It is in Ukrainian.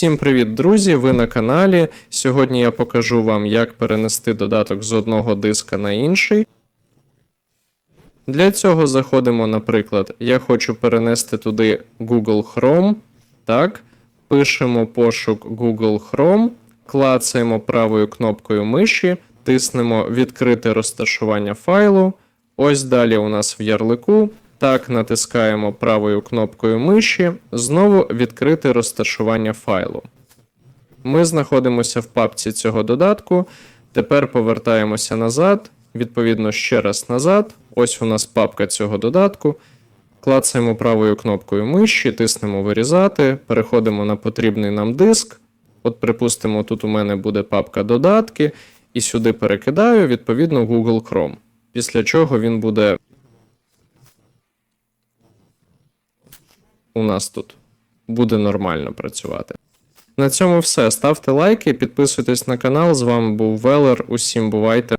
Всім привіт, друзі! Ви на каналі. Сьогодні я покажу вам, як перенести додаток з одного диска на інший. Для цього заходимо, наприклад, я хочу перенести туди Google Chrome. Так, пишемо пошук Google Chrome, клацаємо правою кнопкою миші, тиснемо відкрити розташування файлу. Ось далі у нас в ярлику. Так, натискаємо правою кнопкою миші, знову відкрити розташування файлу. Ми знаходимося в папці цього додатку. Тепер повертаємося назад, відповідно ще раз назад. Ось у нас папка цього додатку. Клацаємо правою кнопкою миші, тиснемо вирізати, переходимо на потрібний нам диск. От, припустимо, тут у мене буде папка додатки, і сюди перекидаю, відповідно, Google Chrome. Після чого він буде у нас тут буде нормально працювати. На цьому все. Ставте лайки, підписуйтесь на канал. З вами був Велер. Усім бувайте.